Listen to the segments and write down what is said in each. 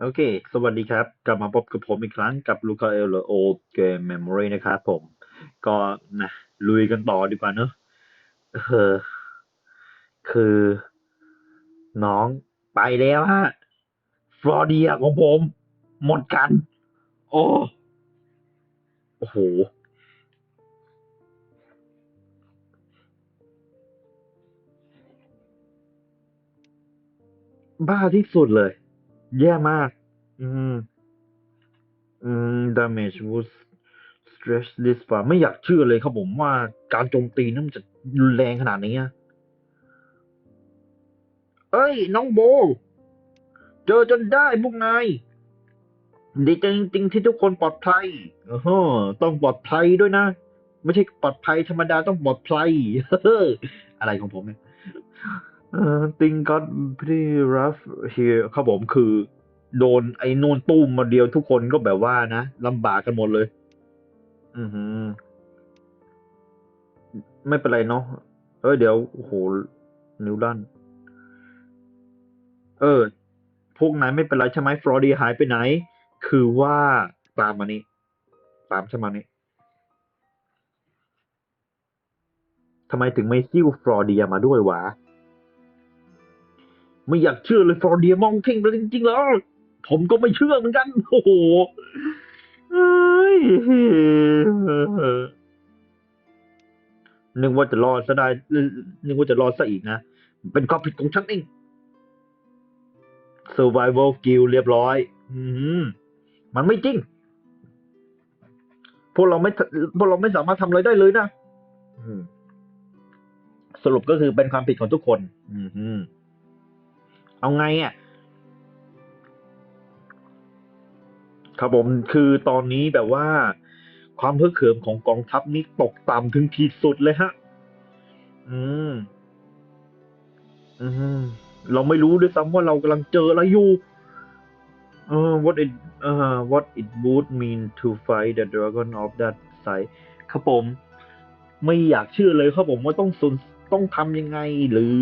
โอเค สวัสดีครับ กลับมาพบกับผมอีกครั้งกับลูคาเอลโอเกมเมมโมรีนะครับผม ก็นะลุยกันต่อดีกว่าเนอะเออคือ น้องไปแล้วฮะ ฟลอเรียของผม หมดกัน โอ้โอ้โห บ้าที่สุดเลย แย่มาก อืม อืม damage would stretch this far ไม่อยากเชื่อเลยครับผมว่าการโจมตีนั้นมันจะรุนแรงขนาดนี้อะเอ้ย น้องโบ เจอจนได้พวกนายดีใจจริงๆที่ทุกคนปลอดภัยเออต้องปลอดภัยด้วยนะ ไม่ใช่ปลอดภัยธรรมดาต้องปลอดภัยอะไรของผมเนี่ย เออ thing got pretty rough here ครับผมคือ โดนไอ้นูนตุ้มมาเดียวทุกคนก็แบบว่านะลำบากกันหมดเลย อือหือ ไม่เป็นไรเนาะเอ้ยเดี๋ยวโอ้โหนิ้วด้านเออ พวกนายไม่เป็นไรใช่ไหมฟลอเรียหายไปไหน คือว่าตามมานี่ตามฉันมานี่ทำไมถึงไม่ซิ้วฟลอเรียมาด้วยวะ ไม่อยากเชื่อเลยฟลอเรียมองเข่งไปจริงๆแล้ว ผมก็ไม่เชื่อเหมือนกัน โอ้โหนึกว่าจะรอดซะได้นึกว่าจะรอดซะอีกนะ เป็นความผิดของฉันเอง survival skill เรียบร้อย อืมมันไม่จริง พวกเราไม่พวกเราไม่สามารถทำอะไรได้เลยนะสรุปก็คือเป็นความผิดของทุกคน อืม เอาไงอะครับผมคือตอนนี้แบบว่า ความเพื่อเขิมของกองทัพนี้ตกต่ำถึงขีดสุดเลยฮะ อืม อืม เราไม่รู้ด้วยซ้ำว่าเรากำลังเจออะไรอยู่เออ what it เอ่อ what it would mean to fight the dragon of that side ครับผม ไม่อยากเชื่อเลยครับผมว่าต้องสนต้องทำยังไงหรือ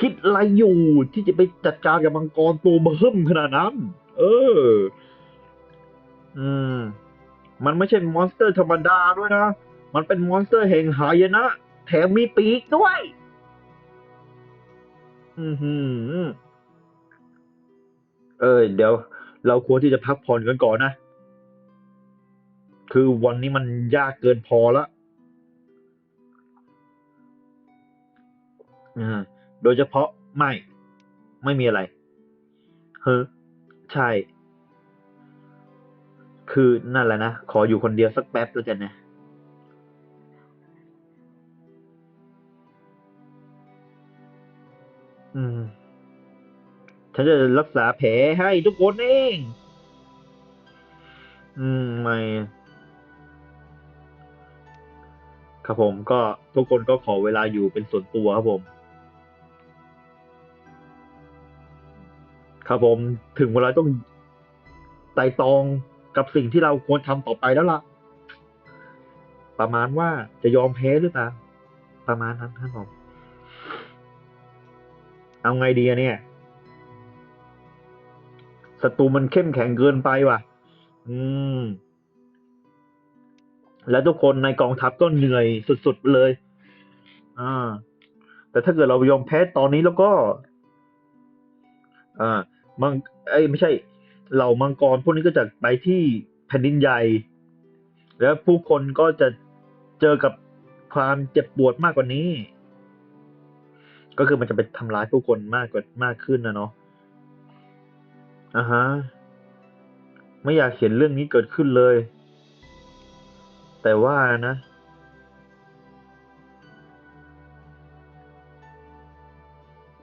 คิดอะไรอยู่ที่จะไปจัดการกับมังกรตัวเบิ่มขนาดนั้น เออ อืม มันไม่ใช่มอนสเตอร์ธรรมดาด้วยนะ มันเป็นมอนสเตอร์แห่งหายนะ แถมมีปีกด้วย อือหือ เออ เดี๋ยว เราควรที่จะพักผ่อนกันก่อนนะ คือวันนี้มันยากเกินพอละอ่า โดยเฉพาะไม่ ไม่มีอะไร เฮ้อใช่ คือนั่นแหละนะ ขออยู่คนเดียวสักแป๊บแล้วกันนะ อืม ฉันจะรักษาแผลให้ทุกคนเอง อืม ไม่ครับผมก็ทุกคนก็ขอเวลาอยู่เป็นส่วนตัวครับผม ครับผมถึงเวลาต้องไต่ตรองกับสิ่งที่เราควรทำต่อไปแล้วล่ะ ประมาณว่าจะยอมแพ้หรือเปล่าประมาณนั้นครับผมเอาไงดีอะเนี่ยศัตรูมันเข้มแข็งเกินไปว่ะ อืม แล้วทุกคนในกองทัพก็เหนื่อยสุดๆเลย อ่า แต่ถ้าเกิดเรายอมแพ้ตอนนี้แล้วก็ อ่า มังไอ้ยไม่ใช่ เหล่ามังกรพวกนี้ก็จะไปที่แผ่นดินใหญ่ แล้วผู้คนก็จะเจอกับความเจ็บปวดมากกว่านี้ ก็คือมันจะไปทำร้ายผู้คนมากกว่ามากขึ้นนะเนาะอ่าฮะไม่อยากเห็นเรื่องนี้เกิดขึ้นเลย แต่ว่านะ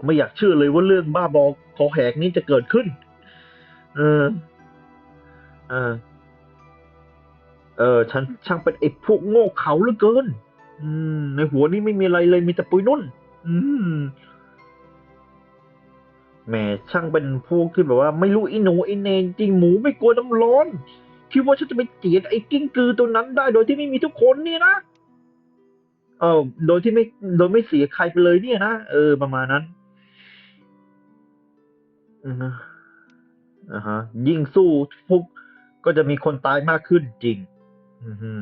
ไม่อยากเชื่อเลยว่าเรื่องบ้าบอ อแหกนี้จะเกิดขึ้น เออ เออ เออ ฉันช่างเป็นไอ้พวกโง่เขาเหลือเกิน อืม ในหัวนี้ไม่มีอะไรเลยมีแต่ปุยนุ่น อืมแหมช่างเป็นพวกที่แบบว่า ไม่รู้อีหนูอีเนจริงหมูไม่กลัวน้ำร้อนคิดว่าฉันจะไปเกลียดไอ้กิ้งกือตัวนั้นได้ โดยที่ไม่มีทุกคนเนี่ยนะเออโดยที่ไม่โดยไม่เสียใครไปเลยเนี่ยนะเออประมาณนั้น อือฮะอ่าฮะ ยิ่งสู้พวกก็จะมีคนตายมากขึ้นจริง อือฮึ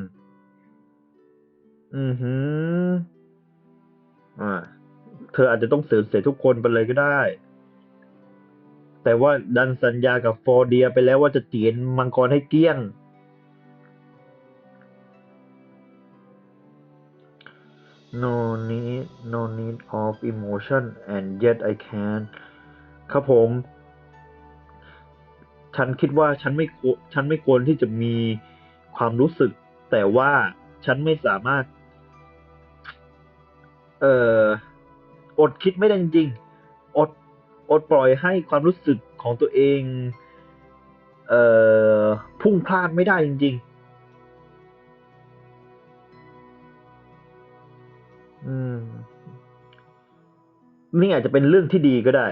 อือฮึอ่า เธออาจจะต้องเสือเสียทุกคนไปเลยก็ได้ แต่ว่าดันสัญญากับฟอร์เดียไปแล้วว่าจะเตียนมังกรให้เกลี้ยง no need no need of emotion and yet I can ครับผม ฉันคิดว่าฉันไม่ควรฉันไม่ควรที่จะมีความรู้สึก แต่ว่าฉันไม่สามารถ เอ่ออดคิดไม่ได้จริงๆอดอดปล่อยให้ความรู้สึกของตัวเอง เอ่อพุ่งพลาดไม่ได้จริง ๆ อืม นี่อาจจะเป็นเรื่องที่ดีก็ได้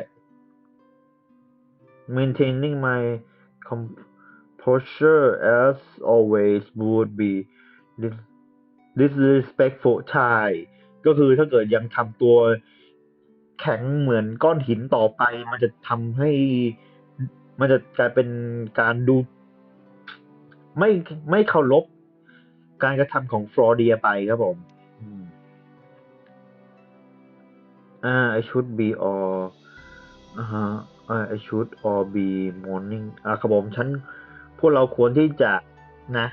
maintaining my composure as always would be disrespectful ใช่ ก็คือถ้าเกิดยังทำตัวแข็งเหมือนก้อนหินต่อไป มันจะทำให้ มันจะกลายเป็นการดู ไม่ไม่เคารพการกระทำของฟลอเดียไปครับผมอืมอ่า I should be all อ่า ฮะอ่า I should all be mourning อ่าครับผมฉันพวกเราควรที่จะนะ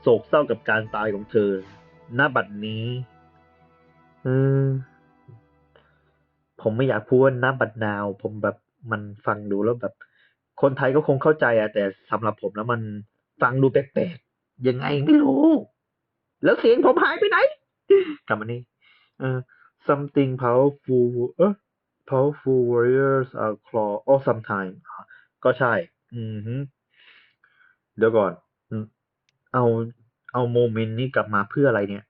โศกเศร้ากับการตายของเธอณบัดนี้เออผมไม่อยากพูดว่าณบัดนาว ผมแบบมันฟังดูแล้วแบบ คนไทยก็คงเข้าใจอะแต่สำหรับผมแล้วมันฟังดูแปลกๆยังไงไม่รู้ แล้วเสียงผมหายไปไหนกลับมานี่เออ something powerful เออ powerful warriors are claw or sometime อะก็ใช่ อือฮึเดี๋ยวก่อน เอาเอาโมเมนต์นี้กลับมาเพื่ออะไรเนี่ย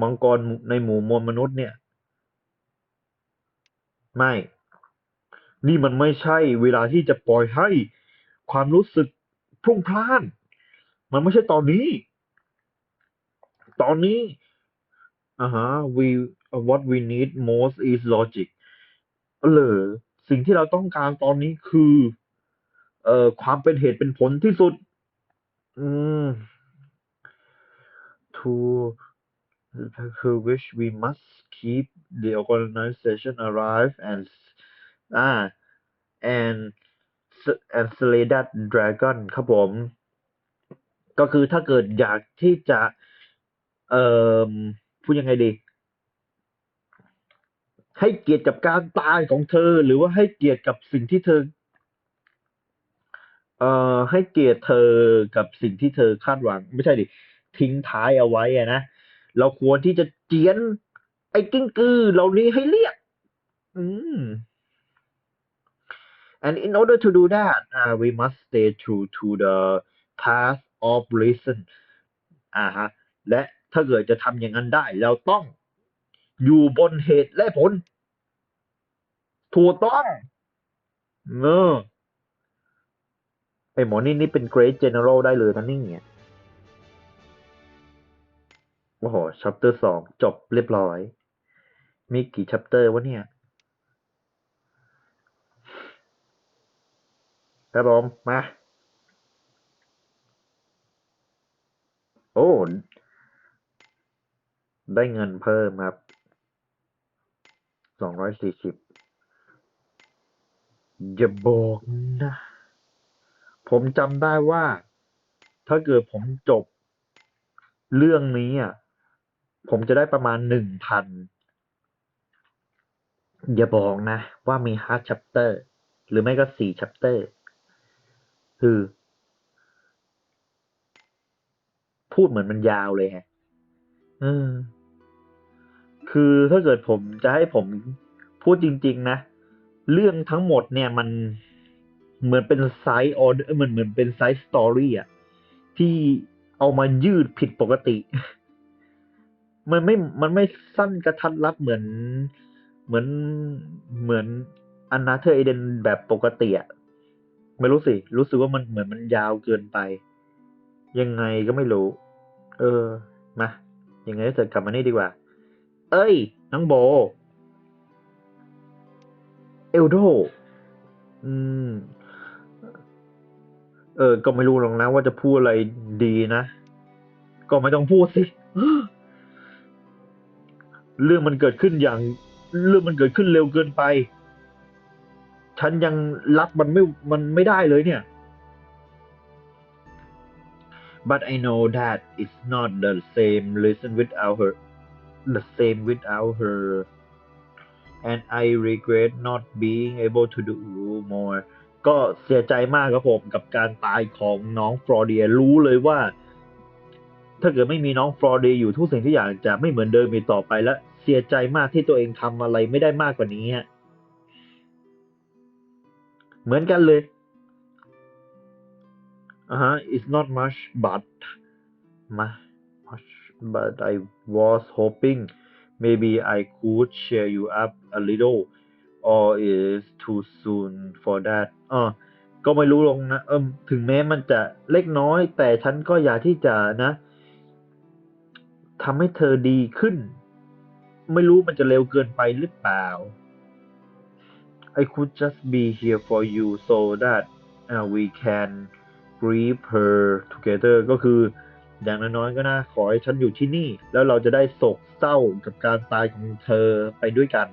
มังกรในหมู่มวลมนุษย์เนี่ย ไม่ นี่มันไม่ใช่เวลาที่จะปล่อยให้ความรู้สึกพรุ่งพล่าน มันไม่ใช่ตอนนี้ ตอนนี้อ่าฮะ we what we need most is logic เหรอสิ่งที่เราต้องการตอนนี้คือ เอ่อความเป็นเหตุเป็นผลที่สุด อืม to to which we must keep the organization alive and อ่า and and slay that dragon ครับผม ก็คือถ้าเกิดอยากที่จะ เอ่อพูดยังไงดี ให้เกียรติกับการตายของเธอ หรือว่าให้เกียรติกับสิ่งที่เธอเอ่อให้เกียรติเธอกับสิ่งที่เธอคาดหวัง ไม่ใช่ดิทิ้งท้ายเอาไว้อะนะเราควรที่จะเจียน ไอ้กิ้งกือเหล่านี้ให้เรียบอืม and in order to do that uh, we must stay true to the path of reason อ่าฮะและถ้าเกิดจะทำอย่างนั้นได้ เราต้อง อยู่บนเหตุและผล ถูกต้องเนอไอหมอนี่นี่เป็น great general ได้เลยนะนี่เนี่ยโอ้โห chapter สองจบเรียบร้อย มีกี่ chapter วะเนี่ยครับผมมา โอ้ ได้เงินเพิ่มครับ สองร้อยสี่สิบอย่าบอกนะ ผมจำได้ว่า ถ้าเกิดผมจบ เรื่องนี้อะ ผมจะได้ประมาณหนึ่งพันอย่าบอกนะ ว่ามีฮาร์ดชัปเตอร์หรือไม่ก็สี่ชัปเตอร์คือ พูดเหมือนมันยาวเลยฮะเออ คือถ้าเกิดผมจะให้ผมพูดจริง ๆ นะ เรื่องทั้งหมดเนี่ยมันเหมือนเป็นไซส์ออเดอร์เหมือนเหมือนเป็นไซส์สตอรี่อะที่เอามายืดผิดปกติ มันไม่ มันไม่สั้นกระทัดรัดเหมือน เหมือน เหมือนอันนาเธอเอเดนแบบปกติอะไม่รู้สิ รู้สึกว่ามันเหมือนมันยาวเกินไป ยังไงก็ไม่รู้ เออ มา ยังไงก็เถอะกลับมานี่ดีกว่า เอ้ย น้องโบ เอลโด อืม เออ ก็ไม่รู้หรอกนะว่าจะพูดอะไรดีนะ ก็ไม่ต้องพูดสิ เรื่องมันเกิดขึ้นอย่าง เรื่องมันเกิดขึ้นเร็วเกินไป ฉันยังรับมันไม่ มันไม่ได้เลยเนี่ย but I know that it's not the same listen without her the same without her and I regret not being able to do more ก็เสียใจมากครับผมกับการตายของน้องฟลอเดียรู้เลยว่า ถ้าเกิดไม่มีน้องฟลอเดียอยู่ทุกสิ่งทุกอย่างจะไม่เหมือนเดิมอีกต่อไปและเสียใจมากที่ตัวเองทำอะไรไม่ได้มากกว่านี้ฮะเหมือนกันเลยอ่าฮะ it's not much but much but I was hoping maybe I could cheer you up a little or is too soon for that อ่าก็ไม่รู้ลงนะเอิมถึงแม้มันจะเล็กน้อย แต่ฉันก็อยากที่จะนะทำให้เธอดีขึ้น ไม่รู้มันจะเร็วเกินไปหรือเปล่า I could just be here for you so that uh, we can grieve her together ก็คือ อย่างน้อยๆก็นะขอให้ฉันอยู่ที่นี่ แล้วเราจะได้โศกเศร้ากับการตายของเธอไปด้วยกัน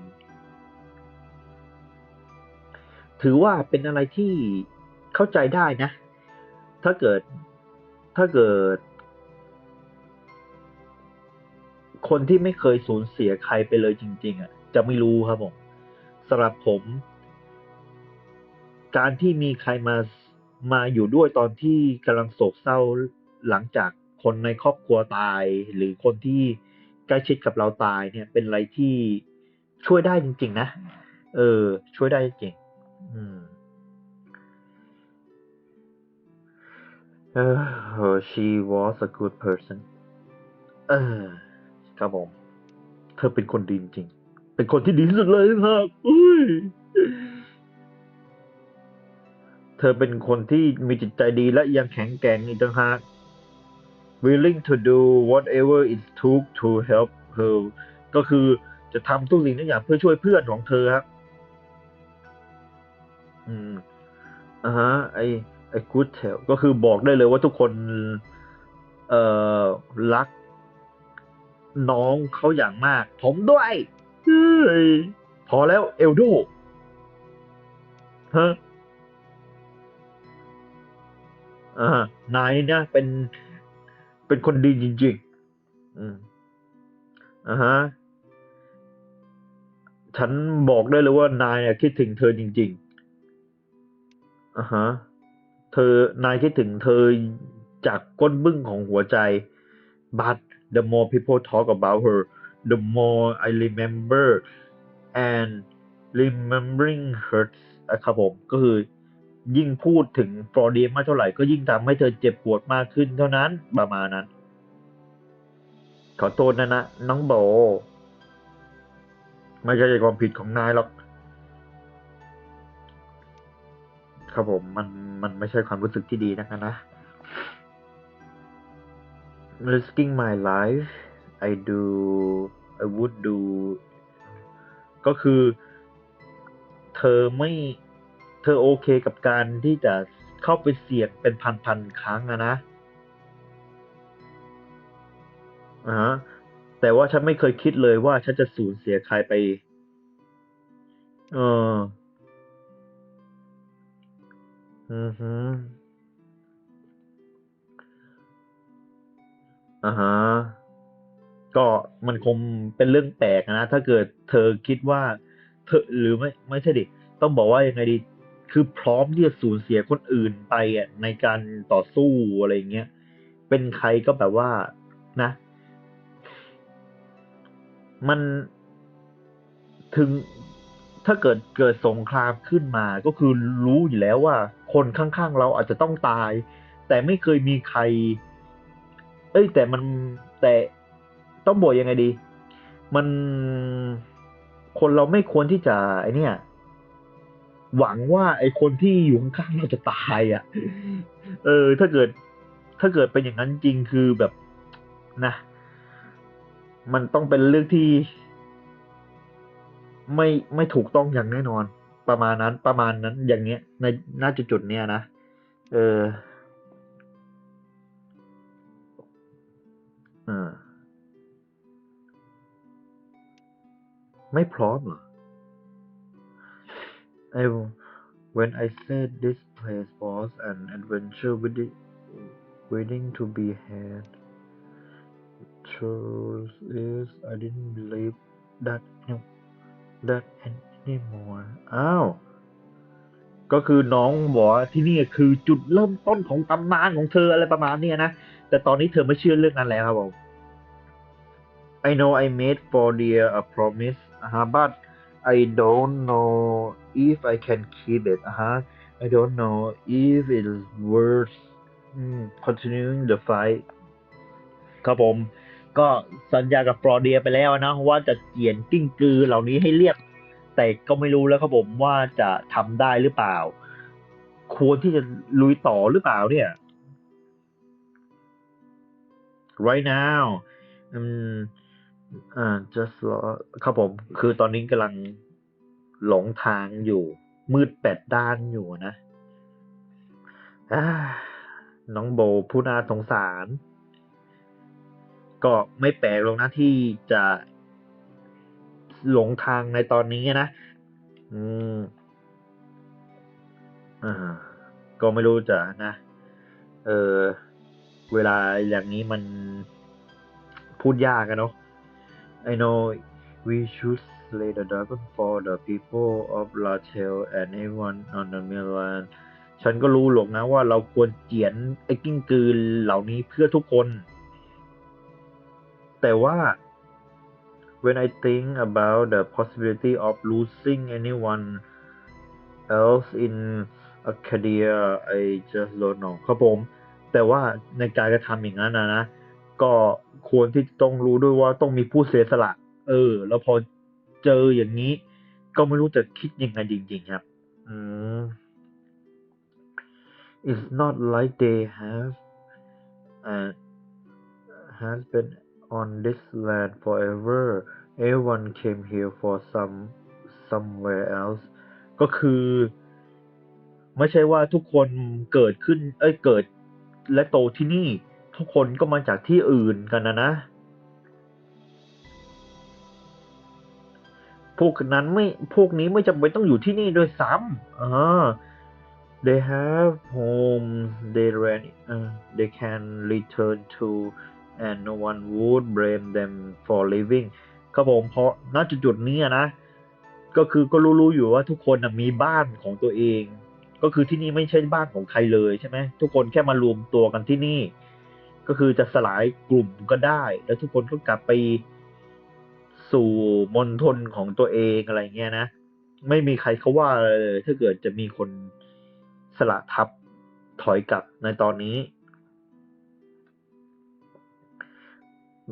ถือว่าเป็นอะไรที่เข้าใจได้นะ ถ้าเกิดถ้าเกิด คนที่ไม่เคยสูญเสียใครไปเลยจริง ๆอะจะไม่รู้ครับผมสำหรับผม การที่มีใครมามาอยู่ด้วยตอนที่กำลังโศกเศร้าหลังจาก คนในครอบครัวตาย หรือคนที่ใกล้ชิดกับเราตายเนี่ย เป็นอะไรที่ช่วยได้จริง ๆ นะ เออ ช่วยได้จริงๆอืมเออ she was a good person เออครับผม เธอเป็นคนดีจริงๆเป็นคนที่ดีที่สุดเลยครับอุ้ยเธอเป็นคนที่มีจิตใจดีและยังแข็งแกร่งอีกต่างหาก willing to do whatever it took to help her ก็คือจะทำทุกสิ่งทุกอย่างเพื่อช่วยเพื่อนของเธอครับ อืมอ่าฮะ ไอไอ good tell ก็คือบอกได้เลยว่าทุกคน เอ่อ รัก น้องเขาอย่างมาก ผมด้วยพอแล้วเอลโดฮะอ่านายนี่นะเป็น เป็นคนดีจริง ๆ อืมอ่าฮะฉันบอกได้เลยว่านายเนี่ยคิดถึงเธอจริงๆอ่าฮะ เธอนายคิดถึงเธอจากก้นบึ้งของหัวใจ but the more people talk about her the more I remember and remembering hurts อะครับผมก็คือ ยิ่งพูดถึงฟลอเดียมากเท่าไหร่ก็ยิ่งทำให้เธอเจ็บปวดมากขึ้นเท่านั้นประมาณนั้น ขอโทษนะนะน้องโบ ไม่ใช่ความผิดของนายหรอก ครับผมมันมันไม่ใช่ความรู้สึกที่ดีนักนะ risking my life I do I would do ก็คือ เธอไม่ เธอโอเคกับการที่จะเข้าไปเสียงเป็นพันๆครั้งอะนะอ่าฮะแต่ว่าฉันไม่เคยคิดเลยว่าฉันจะสูญเสียใครไป เออ อือฮึอ่าฮะ ก็มันคงเป็นเรื่องแปลกนะ ถ้าเกิดเธอคิดว่า เธอหรือไม่ไม่ใช่ดิ ต้องบอกว่ายังไงดี คือพร้อมที่จะสูญเสียคนอื่นไปอะในการต่อสู้อะไรเงี้ย เป็นใครก็แบบว่านะ มันถึงถ้าเกิดเกิดสงครามขึ้นมาก็คือรู้อยู่แล้วว่า คนข้างๆเราอาจจะต้องตาย แต่ไม่เคยมีใคร เอ้ย แต่มันแต่ต้องบอกยังไงดี มันคนเราไม่ควรที่จะไอเนี่ย หวังว่าไอคนที่อยู่ข้างๆเราจะตายอะ่ะ เออ ถ้าเกิด ถ้าเกิดเป็นอย่างนั้นจริงคือแบบนะ มันต้องเป็นเรื่องที่ ไม่ไม่ถูกต้องอย่างแน่นอน ประมาณนั้นประมาณนั้น อย่างเงี้ย ในน้าจุดจุดเนี้ยนะเอออ่าไม่พร้อมเหรอ I when I said this place was an adventure waiting waiting to be had truth is I didn't believe that that anymore อ้าว ก็คือน้องบอกว่าที่นี่คือจุดเริ่มต้นของตำนานของเธออะไรประมาณเนี้ยนะ แต่ตอนนี้เธอไม่เชื่อเรื่องนั้นแล้วครับผม I know I made for dear a promise อ่าฮะ but I don't know if I can keep it อ่าฮะ I don't know if it's worth continuing the fight ครับผม ก็สัญญากับฟลอเดียไปแล้วนะ ว่าจะเจียนกิ้งกือเหล่านี้ให้เรียบ แต่ก็ไม่รู้แล้วครับผมว่าจะทำได้หรือเปล่า ควรที่จะลุยต่อหรือเปล่าเนี่ย right now อืม อ่า just รอครับผม คือตอนนี้กำลังหลงทางอยู่ มืดแปดด้านอยู่นะน้องโบผู้น่าสงสาร ก็ไม่แปลกหรอกนะที่จะหลงทางในตอนนี้นะ อืม อ่า ก็ไม่รู้จะนะ เออ เวลาอย่างนี้มันพูดยากอะเนาะ I know we should slay the dragon for the people of Latel and everyone on the mainland ฉันก็รู้หรอกนะว่าเราควรเจียนไอ้กิ้งกือเหล่านี้เพื่อทุกคน แต่ว่า when I think about the possibility of losing anyone else in Acadia, I just don't know ครับผม แต่ว่าในการกระทำอย่างนั้นนะนะ ก็ควรที่ต้องรู้ด้วยว่าต้องมีผู้เสียสละ เออ แล้วพอเจออย่างนี้ ก็ไม่รู้จะคิดยังไงจริงๆครับ อืม It's not like they have uh, has been on this land forever everyone came here for some somewhere else ก็คือ ไม่ใช่ว่าทุกคนเกิดขึ้น เอ้ยเกิดและโตที่นี่ ทุกคนก็มาจากที่อื่นกันนะนะ พวกนั้นไม่ พวกนี้ไม่จำเป็นต้องอยู่ที่นี่โดวยซ้ำอ่า they have homes they ran uh, they can return to and no one would blame them for living ครับผมเพราะณจุดจุดนี้นะ ก็คือก็รู้ๆอยู่ว่าทุกคนนะมีบ้านของตัวเอง ก็คือที่นี่ไม่ใช่บ้านของใครเลยใช่ไหมทุกคนแค่มารวมตัวกันที่นี่ ก็คือจะสลายกลุ่มก็ได้ แล้วทุกคนก็กลับไปสู่มณฑลของตัวเองอะไรเงี้ยนะ ไม่มีใครเขาว่าเลยถ้าเกิดจะมีคนสละทับถอยกลับในตอนนี้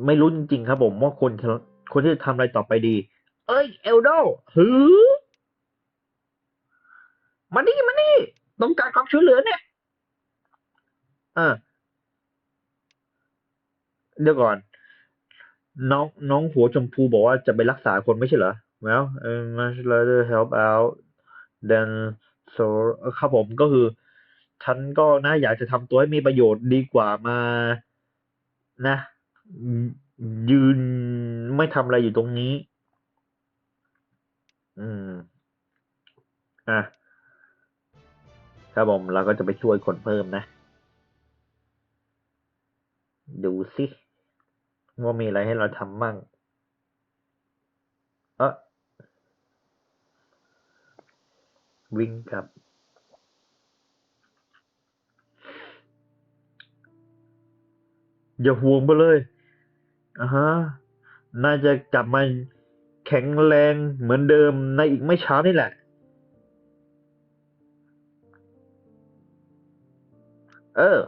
ไม่รู้จริงๆครับผมว่าคนคนที่จะทำอะไรต่อไปดี เอ้ย เอลโดหือมานี่มานี่ต้องการความช่วยเหลือเนี่ยอ่า เดี๋ยวก่อน น้องน้องหัวชมพูบอกว่าจะไปรักษาคนไม่ใช่เหรอ well uh, much rather help out than so ครับผมก็คือ ฉันก็นะอยากจะทำตัวให้มีประโยชน์ดีกว่ามา นะ ยืนไม่ทำอะไรอยู่ตรงนี้ อืม อะ ครับผมเราก็จะไปช่วยคนเพิ่มนะ ดูสิ ว่ามีอะไรให้เราทำมั่งเออวิ่งกลับ อย่าห่วงไปเลยอ่าฮะน่าจะกลับมาแข็งแรงเหมือนเดิมในอีกไม่ช้านี่แหละ เออ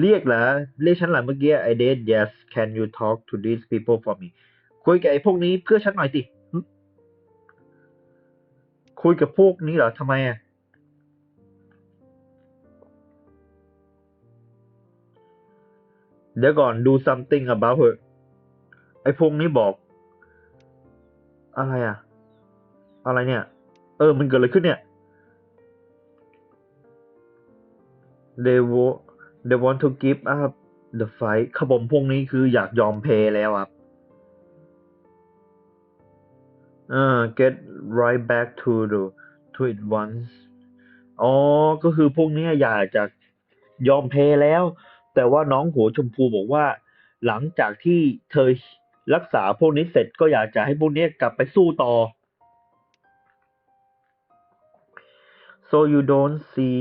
เรียกเหรอเรียกฉันเหรอเมื่อกี้ I did yes can you talk to these people for me คุยกับไอ้พวกนี้เพื่อฉันหน่อยสิคุยกับพวกนี้เหรอทำไมอะเดี๋ยวก่อนดู something about her ไอ้พวกนี้บอก อะไรอะ อะไรเนี่ย เออ มันเกิดอะไรขึ้นเนี่ย they wo- they want to give up the fight ขบผมพวกนี้คืออยากยอมแพ้แล้วครับอ่า get right back to the to it once อ๋อ ก็คือพวกนี้อยากจะยอมแพ้แล้ว แต่ว่าน้องหัวชมพูบอกว่า หลังจากที่เธอรักษาพวกนี้เสร็จก็อยากจะให้พวกนี้กลับไปสู้ต่อ so you don't see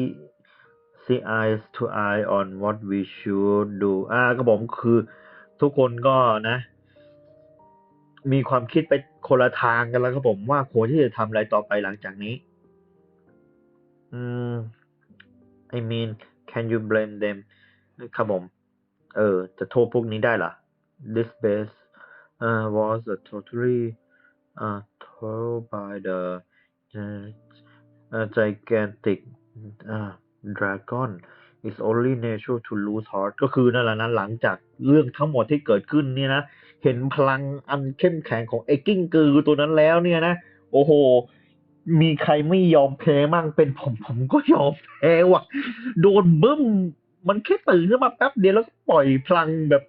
see eyes to eye on what we should do อ่าก็บอกคือทุกคนก็นะ มีความคิดไปคนละทางกันแล้วครับผมว่าควรที่จะทำอะไรต่อไปหลังจากนี้ อืม I mean can you blame them ครับผม เออ จะโทษพวกนี้ได้หรอ This base uh, was a totally uh, told by the uh, gigantic uh, dragon it's only natural to lose heart ก็คือนั่นแหละนะหลังจากเรื่องทั้งหมดที่เกิดขึ้นเนี่ยนะ เห็นพลังอันเข้มแข็งของไอ้กิ้งกือตัวนั้นแล้วเนี่ยนะ โอ้โห มีใครไม่ยอมแพ้มั่งเป็นผมผมก็ยอมแพ้ว่ะ โดนบึ้ม มันแค่ตื่นขึ้นมาแป๊บเดียวแล้วก็ปล่อยพลังแบบ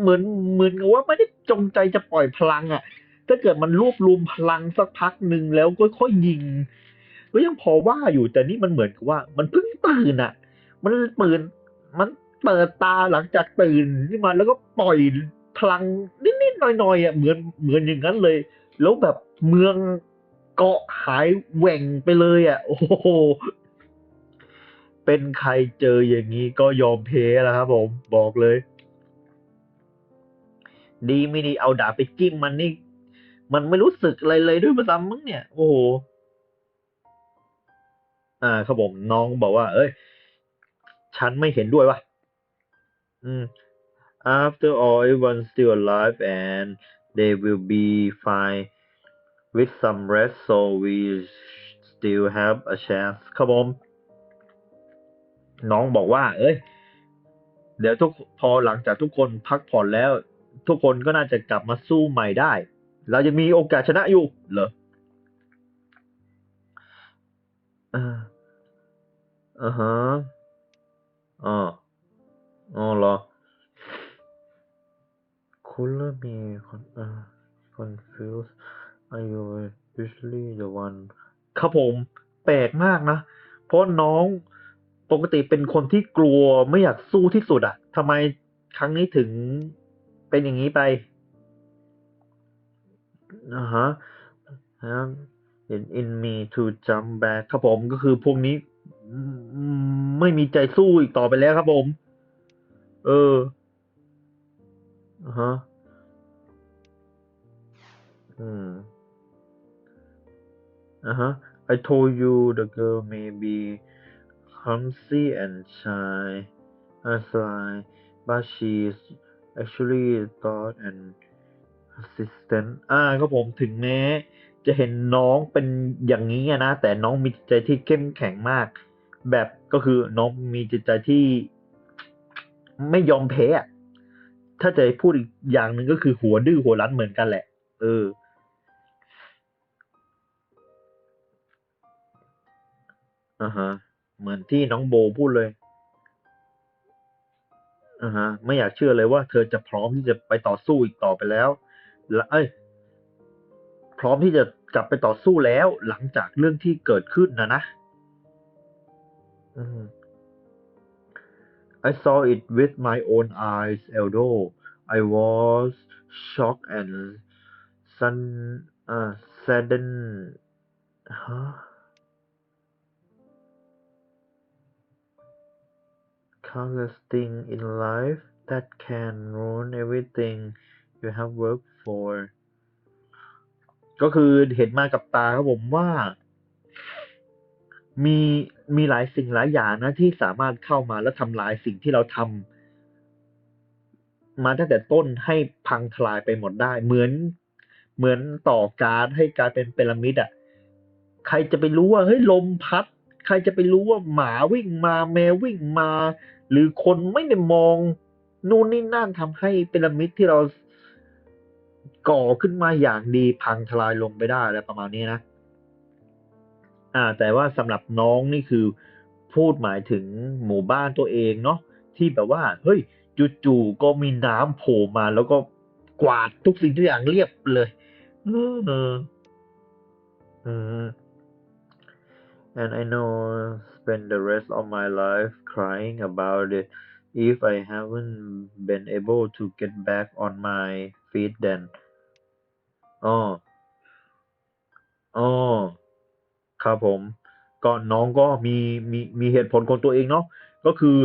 เหมือนเหมือนกับว่าไม่ได้จงใจจะปล่อยพลังอะ่ะ ถ้าเกิดมันรวบรวมพลังสักพักหนึ่งแล้วก็ค่อยยิง ก็ยังพอว่าอยู่แต่นี่มันเหมือนกับว่า มันเพิ่งตื่นอะ่ะมันตื่นมันเปิดตาหลังจากตื่นขึ้นมาแล้วก็ปล่อยพลังนิดๆหน่อยๆอะเหมือนเหมือนอย่างนั้นเลย แล้วแบบเมืองเกาะหายแหว่งไปเลยอะ โอ้โหเป็นใครเจออย่างนี้ก็ยอมเพแล้วครับผมบอกเลย ดีไม่ดีเอาดาบไปจิ้มมันนี่ มันไม่รู้สึกอะไรเลยด้วยซ้ำมั้งเนี่ย โอ้โห อ่าครับผมน้องบอกว่า เอ้ย ฉันไม่เห็นด้วยว่ะอืม after all everyone's still alive and they will be fine with some rest so we still have a chance ครับผม น้องบอกว่า เอ้ย เดี๋ยวทุกพอหลังจากทุกคนพักผ่อนแล้ว ทุกคนก็น่าจะกลับมาสู้ใหม่ได้ เราจะมีโอกาสชนะอยู่ เหรอ อ่า อ่าฮะอ๋ออ๋อเหรอ Cooler me con uh, confused are you usually the one ครับผม แปลกมากนะ เพราะน้องปกติเป็นคนที่กลัวไม่อยากสู้ที่สุดอะทำไมครั้งนี้ถึงเป็นอย่างนี้ไปอ่าฮะ in in me to jump back ครับผมก็คือพวกนี้ ไม่มีใจสู้อีกต่อไปแล้วครับผม เออฮะอืมอ่าฮะ I told you the girl may be clumsy and shy and sly but she's actually thought and persistent อ่าครับผมถึงแม้จะเห็นน้องเป็นอย่างนี้นะ แต่น้องมีใจที่เข้มแข็งมาก แบบก็คือน้องมีจิตใจที่ไม่ยอมแพ้ถ้าจะพูดอีกอย่างหนึ่งก็คือหัวดื้อหัวรั้นเหมือนกันแหละ เออ อ่าฮะ เหมือนที่น้องโบพูดเลย อ่าฮะ ไม่อยากเชื่อเลยว่าเธอจะพร้อมที่จะไปต่อสู้อีกต่อไปแล้ว และเอ้ย พร้อมที่จะกลับไปต่อสู้แล้วหลังจากเรื่องที่เกิดขึ้นนะนะ I saw it with my own eyes, although I was shocked and sun, uh, saddened. Huh? Countless things in life that can ruin everything you have worked for ก็คือเห็นมากับตาครับผมว่า มีมีหลายสิ่งหลายอย่างนะที่สามารถเข้ามาแล้วทำลายสิ่งที่เราทำมาตั้งแต่ต้นให้พังทลายไปหมดได้ เหมือนเหมือนต่อการให้กลายเป็นพีระมิดอะใครจะไปรู้ว่าเฮ้ยลมพัด ใครจะไปรู้ว่าหมาวิ่งมาแมววิ่งมา หรือคนไม่ได้มองนู่นนี่นั่นทำให้พีระมิดที่เราก่อขึ้นมาอย่างดีพังทลายลงไปได้อะไรประมาณนี้นะ อ่าแต่ว่าสำหรับน้องนี่คือพูดหมายถึงหมู่บ้านตัวเองเนาะที่แบบว่าเฮ้ยจู่ๆก็มีน้ำโผล่มาแล้วก็กวาดทุกสิ่งทุกอย่างเรียบเลยเออเออ and I know spend the rest of my life crying about it if I haven't been able to get back on my feet then อ๋ออ๋อ ครับผมก็น้องก็มีมีมีเหตุผลของตัวเองเนาะก็คือ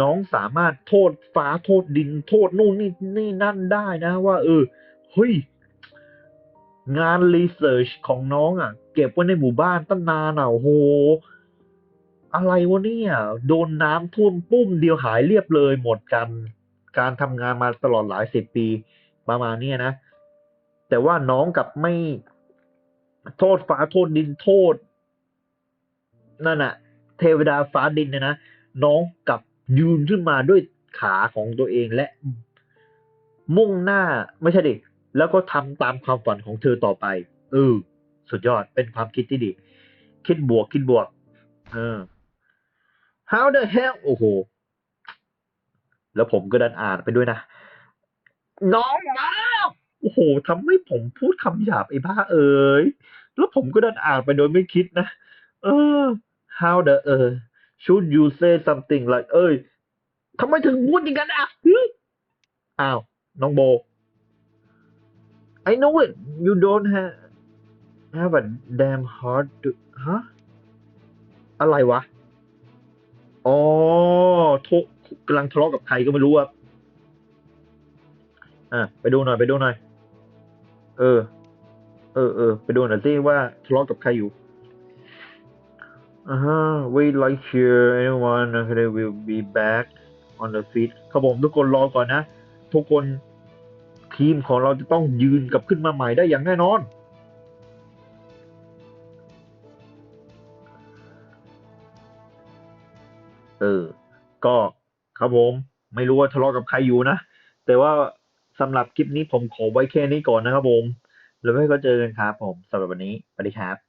น้องสามารถโทษฟ้าโทษดินโทษนู่นนี่นี่นั่นได้นะ ว่า เออเฮ้ยงานรีเสิร์ชของน้องอะ เก็บไว้ในหมู่บ้านตั้งนานอะโห อะไรวะเนี่ย โดนน้ำท่วมปุ้มเดียวหายเรียบเลยหมดกันการทำงานมาตลอดหลายสิบปีประมาณนี้นะ แต่ว่าน้องกับไม่ โทษฟ้าโทษดินโทษ นั่นน่ะเทวดาฟ้าดินเนี่ยนะน้องกับยืนขึ้นมาด้วยขาของตัวเองและ มุ่งหน้าไม่ใช่ดิแล้วก็ทำตามความฝันของเธอต่อไปเออสุดยอดเป็นความคิดที่ดี คิดบวกคิดบวก เออ how the hell โอ้โห แล้วผมก็ดันอ่านไปด้วยนะ น้องมา โอ้โหทำให้ผมพูดคำหยาบไอ้บ้าเอ๋ยแล้วผมก็ดันอ่านไปโดยไม่คิดนะ เออ how the เออ should you say something like เอ้ยทำไมถึงพูดอย่างนั้นอะอ้าว น้องโบ I know it you don't have have a damn heart to ฮะอะไรวะ อ๋อโทกำลังทะเลาะกับใครก็ไม่รู้อะอะไปดูหน่อย ไปดูหน่อย เออ เออเออไปดูหน่อยสิว่าทะเลาะกับใครอยู่ อ่าฮะ wait like here anyone okay will be back on the feet ครับผมทุกคนรอก่อนนะ ทุกคนทีมของเราจะต้องยืนกลับขึ้นมาใหม่ได้อย่างแน่นอนเออ ก็ครับผม ไม่รู้ว่าทะเลาะกับใครอยู่นะ แต่ว่า สำหรับคลิปนี้ผมขอไว้แค่นี้ก่อนนะครับผม แล้วไว้ก็เจอกันครับผมสำหรับวันนี้สวัสดีครับ